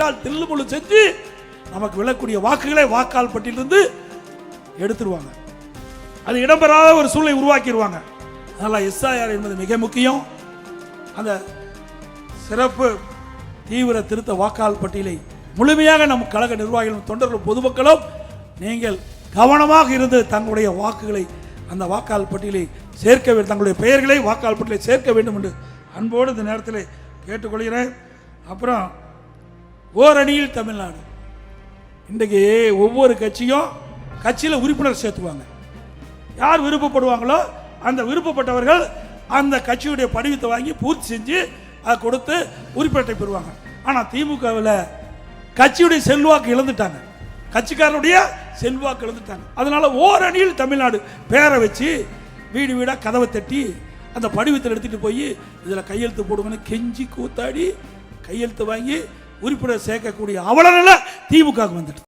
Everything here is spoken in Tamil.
தில்லு தில்லுமுள்ளு செஞ்சு நமக்கு விழக்கூடிய வாக்குகளை வாக்கால் பட்டியலிருந்து எடுத்துருவாங்க. அது இடம்பெறாத ஒரு சூழ்நிலை உருவாக்கிடுவாங்க அதனால் எஸ்ஐஆர் என்பது மிக முக்கியம். அந்த சிறப்பு தீவிர திருத்த வாக்காளர் பட்டியலை முழுமையாக நம் கழக நிர்வாகிகளும் தொண்டர்களும் பொதுமக்களும் நீங்கள் கவனமாக இருந்து தங்களுடைய வாக்குகளை அந்த வாக்காளர் பட்டியலை சேர்க்க வேண்டும். தங்களுடைய பெயர்களை வாக்காளர் பட்டியலை சேர்க்க வேண்டும் என்று அன்போடு இந்த நேரத்தில் கேட்டுக்கொள்கிறேன். அப்புறம் ஓரணியில் தமிழ்நாடு. இன்றைக்கு ஒவ்வொரு கட்சியும் கட்சியில் உறுப்பினர் சேர்த்துவாங்க. யார் விருப்பப்படுவாங்களோ அந்த விருப்பப்பட்டவர்கள் அந்த கட்சியுடைய படிவத்தை வாங்கி பூர்த்தி செஞ்சு அதை கொடுத்து உறுப்பினத்தை பெறுவாங்க. ஆனால் திமுகவில் கட்சியுடைய செல்வாக்கு இழந்துட்டாங்க. கட்சிக்காரனுடைய செல்வாக்கு இழந்துட்டாங்க. அதனால ஓரணியில் தமிழ்நாடு பேரை வச்சு வீடு வீடாக கதவை தட்டி அந்த படிவத்தில் எடுத்துகிட்டு போய் இதில் கையெழுத்து போடுங்கன்னு கெஞ்சி கூத்தாடி கையெழுத்து வாங்கி உறுப்பினர் சேர்க்கக்கூடிய அவல நிலை திமுகவுக்கு வந்துட்டு